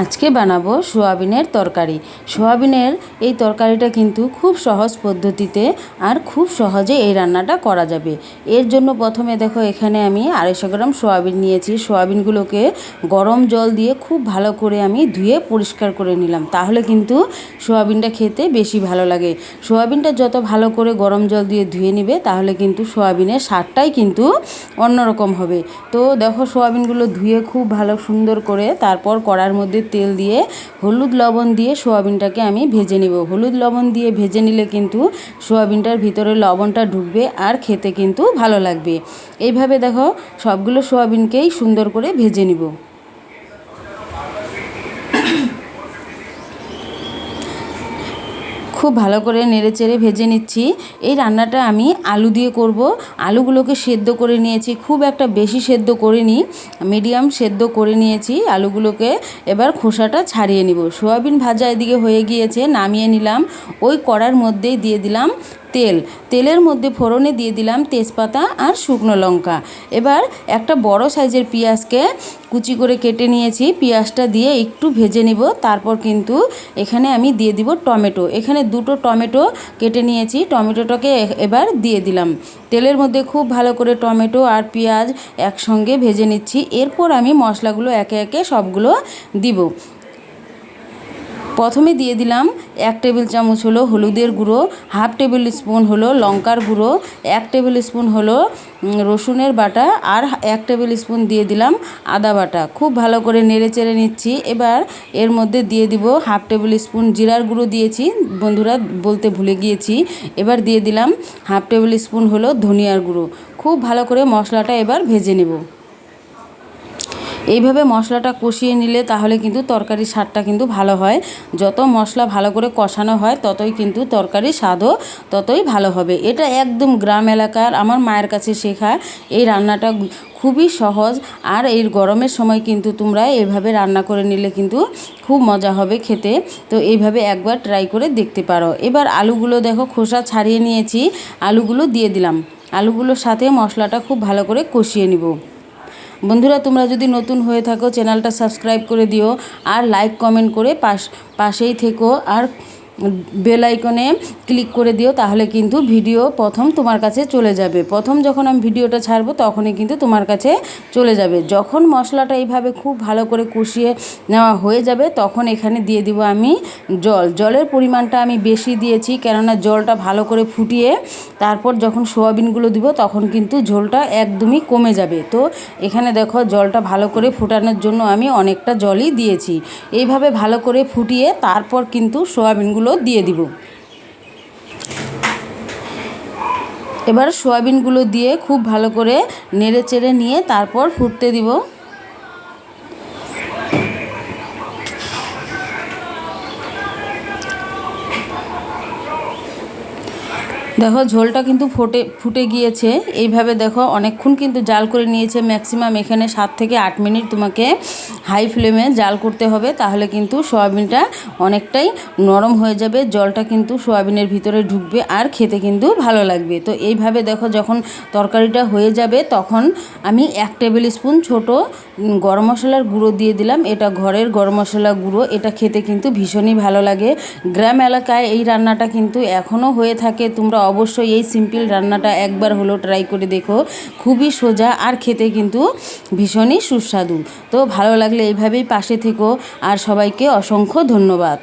আজকে বানাবো সোয়াবিনের তরকারি। সোয়াবিনের এই তরকারিটা কিন্তু খুব সহজ পদ্ধতিতে আর খুব সহজে এই রান্নাটা করা যাবে। এর জন্য প্রথমে দেখো, এখানে আমি আড়াইশো গ্রাম সোয়াবিন নিয়েছি। সোয়াবিনগুলোকে গরম জল দিয়ে খুব ভালো করে আমি ধুয়ে পরিষ্কার করে নিলাম। তাহলে কিন্তু সোয়াবিনটা খেতে বেশি ভালো লাগে। সোয়াবিনটা যত ভালো করে গরম জল দিয়ে ধুয়ে নিবে, তাহলে কিন্তু সোয়াবিনের স্বাদটাই কিন্তু অন্যরকম হবে। তো দেখো, সোয়াবিনগুলো ধুয়ে খুব ভালো সুন্দর করে তারপর কড়ার মধ্যে তেল দিয়ে হলুদ লবণ দিয়ে সোয়াবিনটাকে আমি ভেজে নেব। হলুদ লবণ দিয়ে ভেজে নিলে কিন্তু সোয়াবিনটার ভিতরে লবণটা ঢুকবে আর খেতে কিন্তু ভালো লাগবে। এইভাবে দেখো সবগুলো সোয়াবিনকেই সুন্দর করে ভেজে নিব। খুব ভালো করে নেড়ে চেড়ে ভেজে নিচ্ছি। এই রান্নাটা আমি আলু দিয়ে করব। আলুগুলোকে সেদ্ধ করে নিয়েছি। খুব একটা বেশি সেদ্ধ করিনি, মিডিয়াম সেদ্ধ করে নিয়েছি আলুগুলোকে। এবার খোসাটা ছাড়িয়ে নিব। সোয়াবিন ভাজা এদিকে হয়ে গিয়েছে, নামিয়ে নিলাম। ওই কড়ার মধ্যেই দিয়ে দিলাম তেল। তেলের মধ্যে ফোড়নে দিয়ে দিলাম তেজপাতা আর শুকনো লঙ্কা। এবার একটা বড় সাইজের পেঁয়াজকে কুচি করে কেটে নিয়েছি। পেঁয়াজটা দিয়ে একটু ভেজে নিব। তারপর কিন্তু এখানে আমি দিয়ে দিব টমেটো। এখানে দুটো টমেটো কেটে নিয়েছি। টমেটোটাকে এবার দিয়ে দিলাম। তেলের মধ্যে খুব ভালো করে টমেটো আর পেঁয়াজ একসঙ্গে ভেজে নিচ্ছি। এরপর আমি মশলাগুলো একে একে সবগুলো দিব। প্রথমে দিয়ে দিলাম এক টেবিল চামচ হলো হলুদের গুঁড়ো, হাফ টেবিল স্পুন হলো লঙ্কার গুঁড়ো, এক টেবিল স্পুন হলো রসুনের বাটা আর এক টেবিল স্পুন দিয়ে দিলাম আদা বাটা। খুব ভালো করে নেড়ে চেড়ে নিচ্ছি। এবার এর মধ্যে দিয়ে দিব হাফ টেবিল স্পুন জিরার গুঁড়ো দিয়েছি। বন্ধুরা বলতে ভুলে গিয়েছি। এবার দিয়ে দিলাম হাফ টেবিল স্পুন হলো ধনিয়ার গুঁড়ো। খুব ভালো করে মশলাটা এবার ভেজে নেব। এইভাবে মশলাটা কষিয়ে নিলে তাহলে কিন্তু তরকারির স্বাদটা কিন্তু ভালো হয়। যত মশলা ভালো করে কষানো হয়, ততই কিন্তু তরকারির স্বাদও ততই ভালো হবে। এটা একদম গ্রাম এলাকার, আমার মায়ের কাছে শেখা। এই রান্নাটা খুবই সহজ আর এই গরমের সময় কিন্তু তোমরা এভাবে রান্না করে নিলে কিন্তু খুব মজা হবে খেতে। তো এইভাবে একবার ট্রাই করে দেখতে পারো। এবার আলুগুলো দেখো, খোসা ছাড়িয়ে নিয়েছি। আলুগুলো দিয়ে দিলাম। আলুগুলোর সাথে মশলাটা খুব ভালো করে কষিয়ে নিব। বন্ধুরা, তোমরা যদি নতুন হয়ে থাকো, চ্যানেলটা সাবস্ক্রাইব করে দিও আর লাইক কমেন্ট করে পাশ, পাশেই থেকো। আর বেল আইকনে ক্লিক করে দিও, তাহলে কিন্তু ভিডিও প্রথম তোমার কাছে চলে যাবে। প্রথম যখন আমি ভিডিওটা ছাড়বো, তখনই কিন্তু তোমার কাছে চলে যাবে। যখন মশলাটা এইভাবে খুব ভালো করে কষিয়ে নেওয়া হয়ে যাবে, তখন এখানে দিয়ে দিব আমি জল। জলের পরিমাণটা আমি বেশি দিয়েছি, কেননা জলটা ভালো করে ফুটিয়ে তারপর যখন সোয়াবিনগুলো দিব, তখন কিন্তু ঝোলটা একদমই কমে যাবে। তো এখানে দেখো, জলটা ভালো করে ফুটানোর জন্য আমি অনেকটা জলই দিয়েছি। এইভাবে ভালো করে ফুটিয়ে তারপর কিন্তু সোয়াবিনগুলো দিয়ে দিব। এবার সোয়াবিনগুলো দিয়ে খুব ভালো করে নেড়ে চেড়ে নিয়ে তারপর ফুটতে দিব। দেখো, ঝোলটা কিন্তু ফুটে ফুটে গিয়েছে। এইভাবে দেখো, অনেকক্ষণ কিন্তু জাল করে নিয়েছে। ম্যাক্সিমাম এখানে সাত থেকে আট মিনিট তোমাকে হাই ফ্লেমে জাল করতে হবে। তাহলে কিন্তু সয়াবিনটা অনেকটাই নরম হয়ে যাবে। জলটা কিন্তু সয়াবিনের ভিতরে ঢুকবে আর খেতে কিন্তু ভালো লাগবে। তো এইভাবে দেখো, যখন তরকারিটা হয়ে যাবে, তখন আমি এক টেবিল স্পুন ছোট গরম মশলার গুঁড়ো দিয়ে দিলাম। এটা ঘরের গরম মশলা গুঁড়ো। এটা খেতে কিন্তু ভীষণই ভালো লাগে। গ্রাম এলাকায় এই রান্নাটা কিন্তু এখনও হয়ে থাকে। তোমরা অবশ্যই এই সিম্পল রান্নাটা একবার হলো ট্রাই করে দেখো। খুবই সোজা আর খেতে কিন্তু ভীষণই সুস্বাদু। তো ভালো লাগলে এইভাবেই পাশে থেকো। আর সবাইকে অসংখ্য ধন্যবাদ।